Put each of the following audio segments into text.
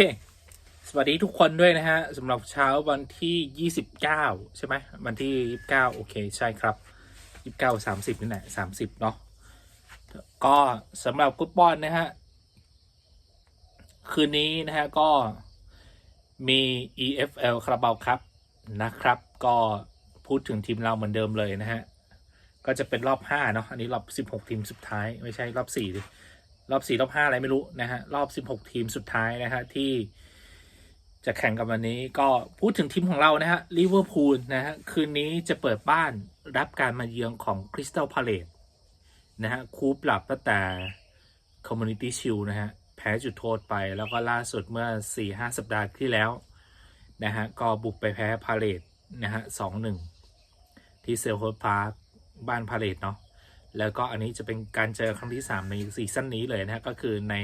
เค สวัสดีทุกคนด้วยนะฮะสำหรับเช้าวันที่ 29 ใช่ไหมวันที่ 29 โอเค ใช่ครับ 29 30 นี่แหละ30 เนาะก็สำหรับฟุตบอลนะฮะ คืนนี้นะฮะ ก็มี EFL คาราบาวครับนะครับ ก็พูดถึงทีมเราเหมือนเดิมเลยนะฮะ ก็จะเป็นรอบ 5 เนาะอันนี้รอบ 16 ทีมสุดท้าย ไม่ใช่รอบ4ดิ รอบ4รอบ5อะไรไม่รู้นะฮะรอบ16ทีมสุดท้ายนะฮะที่จะแข่งกันวันนี้ก็พูดถึงทีมของเรานะฮะลิเวอร์พูลนะฮะคืนนี้จะเปิดบ้านรับการมาเยือนของคริสตัลพาเลตนะฮะคูปรับตั้งแต่คอมมูนิตี้ชิลนะฮะแพ้จุดโทษไปแล้วก็ล่าสุดเมื่อ 4-5 สัปดาห์ที่แล้วนะฮะก็บุกไปแพ้พาเลตนะฮะ2-1ที่เซลล์พาร์คบ้านพาเลตเนาะ แล้วก็อันนี้จะเป็นการเจอครั้งที่ 3 ในซีซั่นนี้เลยนะก็คือใน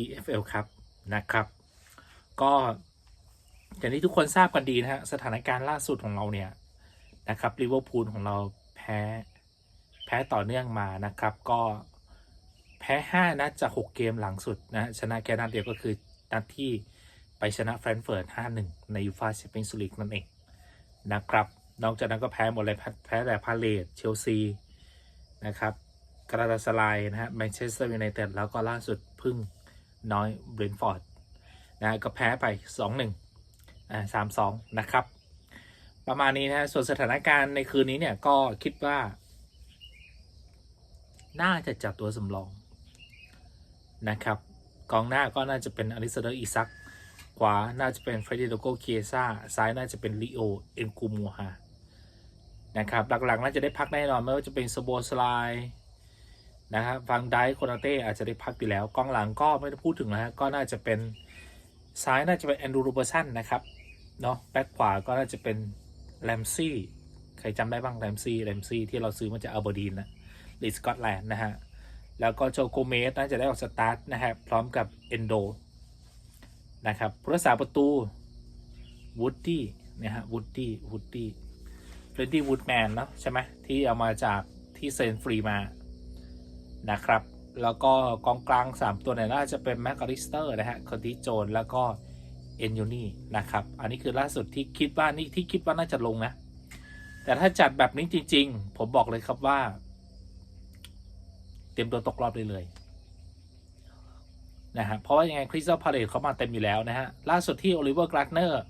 EFL ครับนะครับ ก็อย่างที่ทุกคนทราบกันดีนะฮะสถานการณ์ล่าสุดของเราเนี่ยนะครับลิเวอร์พูลของเราแพ้แพ้ต่อเนื่องมานะครับ ก็แพ้ 5 นัดจาก 6 เกมหลังสุดนะชนะแค่นัดเดียวก็คือนัดที่ไปชนะแฟรงเฟิร์ต 5-1 ในยูฟาแชมเปี้ยนส์ลีกนั่นเองนะครับ นอกจากนั้นก็แพ้หมดเลยแพ้แต่พาเลตเชลซี นะครับกราตาสไลน์นะฮะแมนเชสเตอร์ยูไนเต็ดแล้วก็ล่าสุดพึ่งน้อยเบรนฟอร์ดนะก็แพ้ไป 2-1อ่า3-2 นะครับ ประมาณนี้นะฮะส่วนสถานการณ์ในคืนนี้เนี่ยก็คิดว่า น่าจะจับตัวสำรอง นะครับ กองหน้าก็น่าจะเป็นอลิซาเดอร์อิซัก ขวาน่าจะเป็นเฟรด d โดโกเคียซาซ้ายน่าจะเป็นลิโอ เอ็นกูมูฮา นะครับหลักๆน่าจะได้พักแน่นอนไม่ว่าจะเป็นสโบสไลนะครับฟังไดโคนาเต้อาจจะได้พักอยู่แล้วกองหลังก็ไม่ต้พูดถึงแล้วก็น่าจะเป็นซ้ายน่าจะเป็นแอนดรูเบอร์สันนะครับเนาะแบ็คขวาก็น่าจะเป็นแรมซี่ใครจำได้บ้างแรมซี่แรมซี่ที่เราซื้อมาจากอัลเบอร์ดีนนะลีสกอตแลนด์นะฮะแล้วก็โจโกเมสน่าจะได้ออกสตาร์ทนะครับพร้อมกับเอนโดนะครับผู้รักษาประตูวูดดี้นะฮะวูดดี้วูดดี้ เรดดี้วูดแมนเนาะใช่ไหมที่เอามาจากที่เซนฟรีมานะครับ แล้วก็กองกลาง 3 ตัวเนี่ยน่าจะเป็นแมคคาริสเตอร์นะฮะคอนติโจนแล้วก็เอนยูนี่นะครับ อันนี้คือล่าสุดที่คิดว่านี่ที่คิดว่าน่าจะลงนะ แต่ถ้าจัดแบบนี้จริง ๆ ผมบอกเลยครับว่า เตรียมตัวตกรอบเลยเลยนะฮะเพราะว่ายังไงคริสตัลพาเลตเขามาเต็มอยู่แล้วนะฮะล่าสุดที่โอลิเวอร์กราฟเนอร์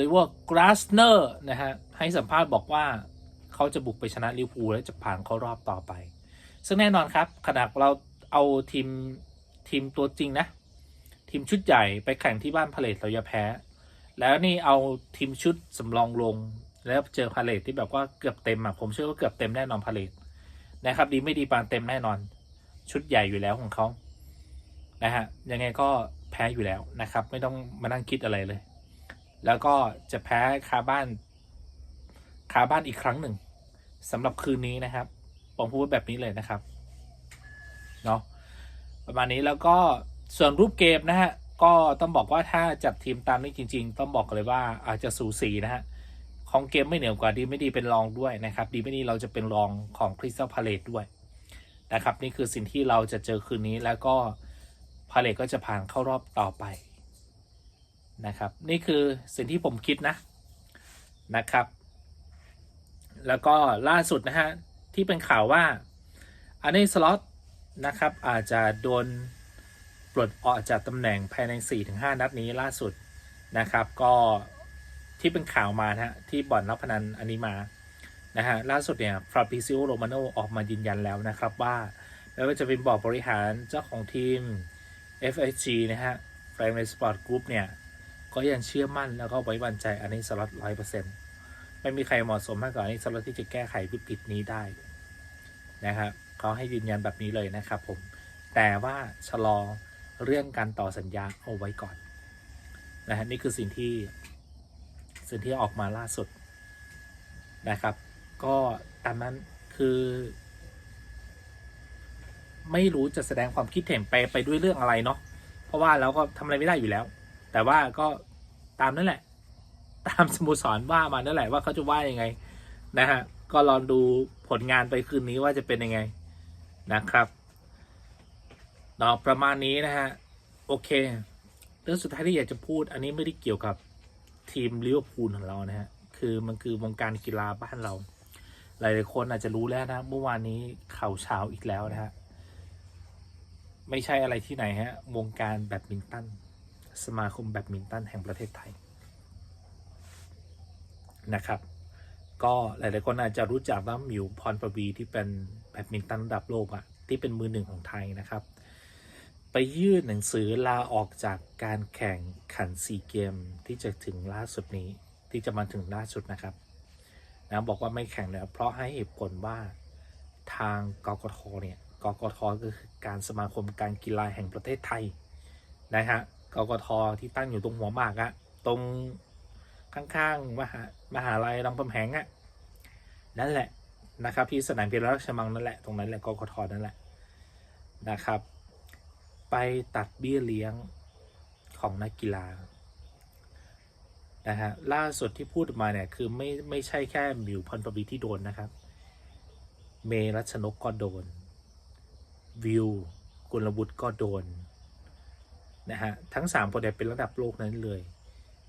ลิเวอร์กราสเนอร์นะฮะให้สัมภาษณ์บอกว่าเขาจะบุกไปชนะลิเวอร์พูลและจะผ่านเข้ารอบต่อไป ซึ่งแน่นอนครับขณะเราเอาทีมทีมตัวจริงนะ ทีมชุดใหญ่ไปแข่งที่บ้านพาเลตเราจะแพ้ แล้วนี่เอาทีมชุดสำรองลง แล้วเจอพาเลตที่แบบว่าเกือบเต็มอะผมเชื่อว่าเกือบเต็มแน่นอนพาเลตนะครับดีไม่ดีปานเต็มแน่นอน ชุดใหญ่อยู่แล้วของเขานะฮะยังไงก็แพ้อยู่แล้วนะครับ ไม่ต้องมานั่งคิดอะไรเลย แล้วก็จะแพ้คาบ้านคาบ้านอีกครั้งหนึ่งสำหรับคืนนี้นะครับ ผมพูดแบบนี้เลยนะครับเนาะประมาณนี้แล้วก็ส่วนรูปเกมนะฮะก็ต้องบอกว่าถ้าจัดทีมตามนี้จริง ๆ ต้องบอกเลยว่าอาจจะสูสีนะฮะของเกมไม่เหนือกว่าดีไม่ดีเป็นรองด้วยนะครับ ดีไม่ดีเราจะเป็นรองของคริสตัลพาเลตด้วยนะครับ นี่คือสิ่งที่เราจะเจอคืนนี้แล้วก็พาเลตก็จะผ่านเข้ารอบต่อไป นะครับ นี่คือสิ่งที่ผมคิดนะนะครับ แล้วก็ล่าสุดนะฮะที่เป็นข่าวว่าอันนี้สล็อตนะครับอาจจะโดนปลดออกจากตำแหน่งภายใน 4-5 นัดนี้ล่าสุดนะครับ ก็ที่เป็นข่าวมานะฮะที่บ่อนนักพนันอันนี้มานะฮะล่าสุดเนี่ยฟราปิซิโอโรมาโนออกมายืนยันแล้วนะครับว่าไม่ว่าจะเป็นบอร์ดบริหารเจ้าของทีม FSG นะฮะแฟรงก์สปอร์ตกรุ๊ปเนี่ย ก็ยังเชื่อมั่นแล้วก็ไว้วางใจอันนี้สล็อตร้อยเปอร์เซ็นต์ไม่มีใครเหมาะสมมากกว่าอันนี้สล็อตที่จะแก้ไขวิกฤตนี้ได้นะครับเขาให้ยืนยันแบบนี้เลยนะครับผม แต่ว่าชะลอเรื่องการต่อสัญญาเอาไว้ก่อนนะฮะนี่คือสิ่งที่สิ่งที่ออกมาล่าสุดนะครับ ก็ตามนั้นคือ ไม่รู้จะแสดงความคิดเห็นไปไปด้วยเรื่องอะไรเนาะเพราะว่าเราก็ทำอะไรไม่ได้อยู่แล้ว แต่ว่าก็ตามนั่นแหละ ตามสโมสรว่ามานั่นแหละว่าเขาจะว่ายังไง นะฮะ ก็ลองดูผลงานไปคืนนี้ว่าจะเป็นยังไงนะครับเนาะประมาณนี้นะฮะ โอเค เรื่องสุดท้ายที่อยากจะพูด อันนี้ไม่ได้เกี่ยวกับทีมลิเวอร์พูลของเรานะฮะ คือมันคือวงการกีฬาบ้านเรา หลายๆคนอาจจะรู้แล้วนะ เมื่อวานนี้ข่าวเช้าอีกแล้วนะฮะ ไม่ใช่อะไรที่ไหนฮะ วงการแบดมินตัน สมาคมแบดมินตันแห่งประเทศไทยนะครับ ก็หลาย ๆ คนอาจจะรู้จักว่ามิวพรประวีที่เป็นแบดมินตันระดับโลกอะที่เป็นมือหนึ่งของไทยนะครับ ไปยื่นหนังสือลาออกจากการแข่งขันซีเกมที่จะถึงล่าสุดนี้ที่จะมาถึงล่าสุดนะครับนะบอกว่าไม่แข่งเนี่ยเพราะให้เหตุผลว่าทางกกทเนี่ยกกทก็คือการสมาคมการกีฬาแห่งประเทศไทยนะฮะ กกทที่ตั้งอยู่ตรงหัวหมากอะตรงข้างๆมหามหาลัยรามคำแหงอะนั่นแหละนะครับ ที่สนามกีฬาราชมังนั่นแหละตรงนั้นแหละกกทนั่นแหละนะครับ ไปตัดเบี้ยเลี้ยงของนักกีฬานะฮะล่าสุดที่พูดมาเนี่ยคือไม่ไม่ใช่แค่มิวพรปวีที่โดนนะครับ เมรัชนกก็โดน วิวกุลวุฒิก็โดน นะฮะทั้งสามคนเนี่ยเป็นระดับโลกนั้นเลย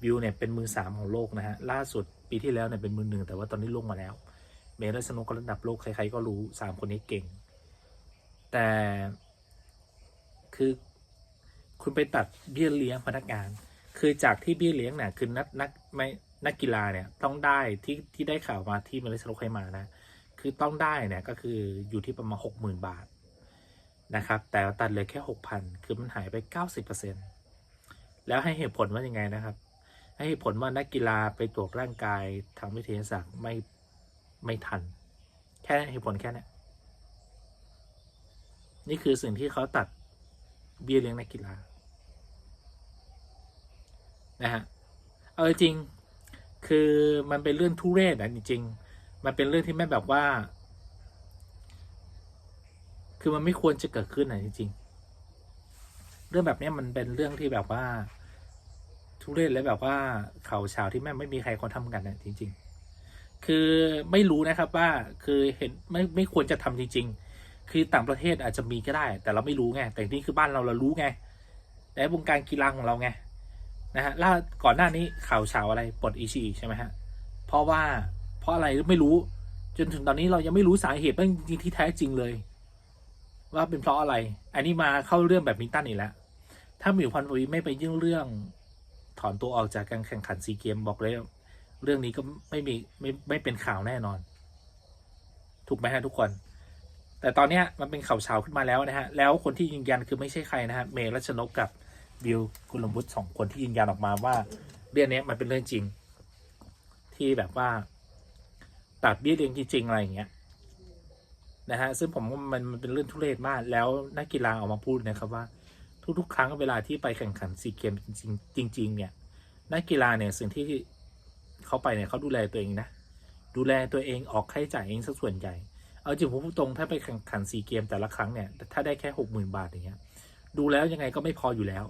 วิวเนี่ยเป็นมือสามของโลกนะฮะล่าสุดปีที่แล้วเนี่ยเป็นมือหนึ่งแต่ว่าตอนนี้ลงมาแล้ว เมรัชนกก็ระดับโลกใครๆก็รู้สามคนนี้เก่ง แต่คือคุณไปตัดเบี้ยเลี้ยงพนักงาน คือจากที่เบี้ยเลี้ยงเนี่ยคือนักนักไม่นักกีฬาเนี่ยต้องได้ที่ที่ได้ข่าวมาที่เมาเลเซียโลกให้มานะคือต้องได้เนี่ยก็คืออยู่ที่ประมาณหกหมื่นบาท นะครับแต่ตัดเหลยแค่หกพันคือมันหายไปเก้าสิบเปอร์เซ็นแล้วให้เหตุผลว่ายังไงนะครับ ให้เหตุผลว่านักกีฬาไปตรวจร่างกายทางวิทยาศาสตร์ไม่ไม่ทัน แค่เหตุผลแค่นี้นี่คือสิ่งที่เขาตัดเบี้ยเลี้ยงนักกีฬานะฮะเอาจริงคือมันเป็นเรื่องทุเรศนะจริง ๆ มันเป็นเรื่องที่ไม่แบบว่า คือมันไม่ควรจะเกิดขึ้นนะจริง ๆ เรื่องแบบนี้มันเป็นเรื่องที่แบบว่า ทุเรศและแบบว่าข่าวเช้าที่แม่ไม่มีใครคนทำกันนะจริง ๆ คือไม่รู้นะครับว่าคือเห็นไม่ไม่ควรจะทำจริง ๆ คือต่างประเทศอาจจะมีก็ได้ แต่เราไม่รู้ไงแต่นี่คือบ้านเราเรารู้ไงแต่วงการกีฬาของเราไงนะฮะล่าก่อนหน้านี้ข่าวเช้าอะไรปลดอีชีใช่ไหมฮะเพราะว่าเพราะอะไรไม่รู้จนถึงตอนนี้เรายังไม่รู้สาเหตุจริงที่แท้จริงเลย ว่าเป็นเพราะอะไร อันนี้มาเข้าเรื่องแบบมินตันอีกแล้ว ถ้าหมิวพันธุ์วีไม่ไปยื่นเรื่องถอนตัวออกจากการแข่งขันซีเกมบอกเลยเรื่องนี้ก็ไม่มีไม่ไม่เป็นข่าวแน่นอน ถูกไหมฮะทุกคน แต่ตอนนี้มันเป็นข่าวเช้าขึ้นมาแล้วนะฮะ แล้วคนที่ยืนยันคือไม่ใช่ใครนะฮะ เมย์รัชนกกับวิวกุลวุฒิสองคนที่ยืนยันออกมาว่า เรื่องนี้มันเป็นเรื่องจริง ที่แบบว่าตัดเบี้ยเลี้ยงจริงๆอะไรอย่างเงี้ย นะฮะซึ่งผมว่ามันมันเป็นเรื่องทุเรศมาก แล้วนักกีฬาออกมาพูดนะครับว่า ทุกๆ ครั้งเวลาที่ไปแข่งขันซีเกมจริงๆจริงเนี่ยนักกีฬาเนี่ยสิ่งที่เขาไปเนี่ยเขาดูแลตัวเองนะดูแลตัวเองออกค่าใช้จ่ายเองสักส่วนใหญ่ เอาจริงผมพูดตรงถ้าไปแข่งขันซีเกมแต่ละครั้งเนี่ยถ้าได้แค่หกหมื่นบาทอย่างเงี้ยดูแล้วยังไงก็ไม่พออยู่แล้ว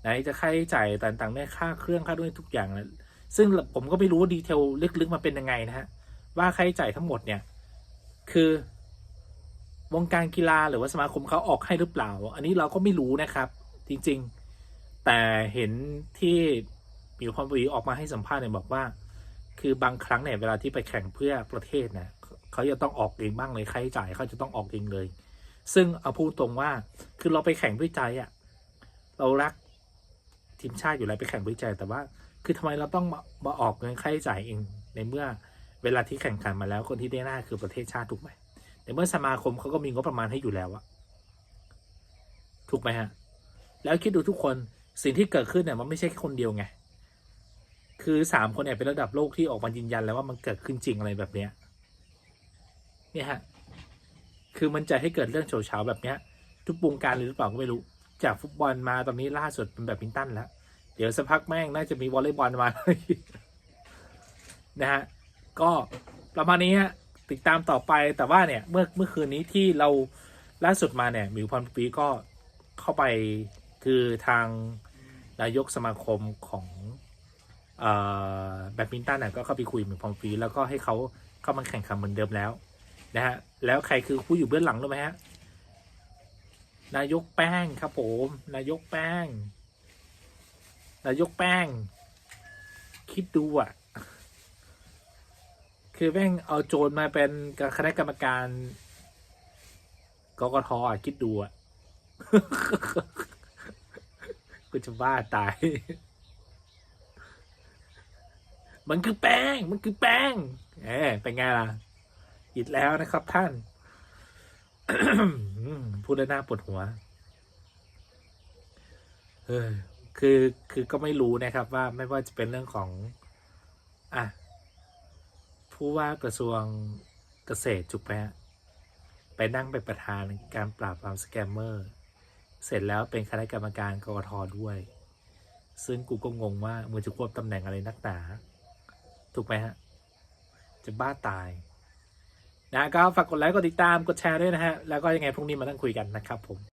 ไหนจะค่าใช้จ่ายต่างๆแม่ค่าเครื่องค่าด้วยทุกอย่างนะซึ่งผมก็ไม่รู้ว่าดีเทลลึกๆมาเป็นยังไงนะฮะว่าค่าใช้จ่ายทั้งหมดเนี่ยคือ วงการกีฬาหรือว่าสมาคมเขาออกให้หรือเปล่า อันนี้เราก็ไม่รู้นะครับ จริงๆ แต่เห็นที่มิวพรปวีออกมาให้สัมภาษณ์เนี่ยบอกว่า คือบางครั้งเนี่ยเวลาที่ไปแข่งเพื่อประเทศเนี่ยเขาจะต้องออกเองบ้างเลยค่าใช้จ่ายเขาจะต้องออกเองเลย ซึ่งเอาพูดตรงว่าคือเราไปแข่งด้วยใจอะ่ะเรารักทีมชาติอยู่แล้วไปแข่งด้วยใจแต่ว่า คือทำไมเราต้องมามาออกเงินค่าใช้จ่ายเองในเมื่อเวลาที่แข่งขันมาแล้วคนที่ได้หน้าคือประเทศชาติถูกไหม ในเมื่อสมาคมเขาก็มีงบประมาณให้อยู่แล้วอะถูกไหมฮะ แล้วคิดดูทุกคนสิ่งที่เกิดขึ้นเนี่ยมันไม่ใช่แค่คนเดียวไง คือสามคนเนี่ยเป็นระดับโลกที่ออกมายืนยันแล้วว่ามันเกิดขึ้นจริงอะไรแบบเนี้ยเนี่ยฮะ คือมันจะให้เกิดเรื่องโฉเฉาแบบเนี้ย ทุกวงการเลยหรือเปล่าก็ไม่รู้ จากฟุตบอลมาตอนนี้ล่าสุดเป็นแบบมินตันแล้ว เดี๋ยวสักพักแม่งน่าจะมีวอลเลย์บอลมานะฮะ ก็ประมาณนี้ฮะ ติดตามต่อไปแต่ว่าเนี่ยเมื่อเมื่อคืนนี้ที่เราล่าสุดมาเนี่ยหมิวพรปีก็เข้าไปคือทางนายกสมาคมของแบดมินตันเนี่ยก็เข้าไปคุยหมิวพรปีแล้วก็ให้เขาเข้ามาแข่งขันเหมือนเดิมแล้วนะฮะแล้วใครคือผู้อยู่เบื้องหลังรู้ไหมฮะนายกแป้งครับผมนายกแป้งนายกแป้ง คิดดูอะ คือแม่งเอาโจรมาเป็นคณะกรรมการกกทอะคิดดูอะกูจะบ้าตาย มันคือแป้ง มันคือแป้ง เอ๊เป็นไงล่ะอิดแล้วนะครับท่าน พูดแล้วน่าปวดหัว เออคือ คือก็ไม่รู้นะครับว่าไม่ว่าจะเป็นเรื่องของ อะ ผู้ว่ากระทรวงเกษตรจุกไปฮะไปนั่งเป็นประธานการปราบปรามสแกมเมอร์ เสร็จแล้วเป็นคณะกรรมการกรกทด้วย ซึ่งกูก็งงว่ามึงจะควบตำแหน่งอะไรนักหนา ถูกไหมฮะ จะบ้าตาย นะก็ฝากกดไลค์กดติดตามกดแชร์ด้วยนะฮะ แล้วก็ยังไงพรุ่งนี้มานั่งคุยกันนะครับผม